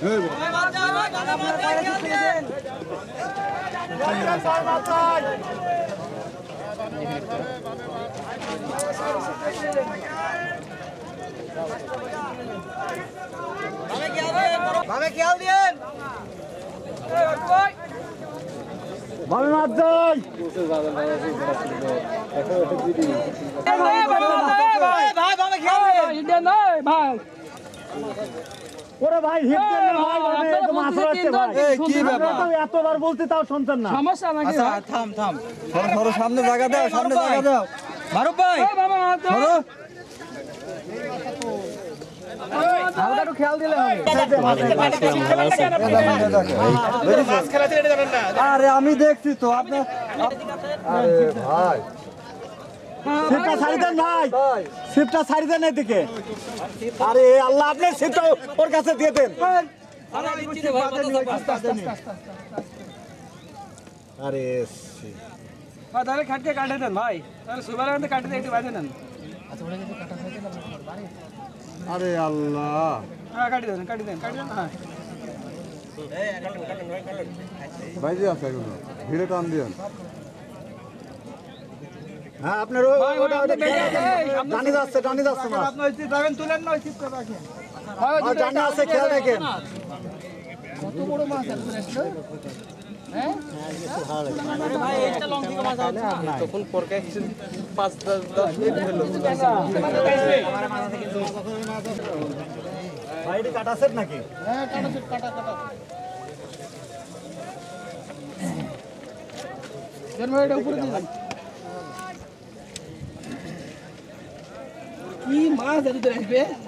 Hey, ভালো তো এতবার বলতে তাও শুনতেন না সমস্যা নাকি আচ্ছা থাম থাম ধরো সামনে জায়গা দাও সামনে জায়গা দাও ভাই ধরো হালকা খেয়াল দিলে হবে। আরে আমি দেখছি তো আপনার সিপটা ছাড়ি দেন ভাই। সিপটা ছাড়ি দেন এদিকে। আরে আল্লাহ আপনি সিপটা ওর কাছে দিয়ে দেন। আরে তাহলে খাটকে কাটে দেন ভাই। তাহলে সুবার কাটে একটু বাজে নেন। আরে আল্লাহ। হ্যাঁ কাটি দেন কাটি দেন। কাটি দেন হ্যাঁ বাইরে আছে এগুলো ভিড়ে টান দিয়েন। হ্যাঁ আপনার ভাই, ভাই, ভাই, টানি যাচ্ছে। টানি যাচ্ছে মাছ। আপনি ওই চিপ রাখেন। তুলেন না ওই চিপ করে রাখেন আর দশ রাখেন ভাই কাটা সেট নাকি? এটা উপরে দিয়ে দেন। কি মাছ এত দূরে আসবে? হ্যাঁ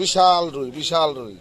বিশাল রুই বিশাল রুই।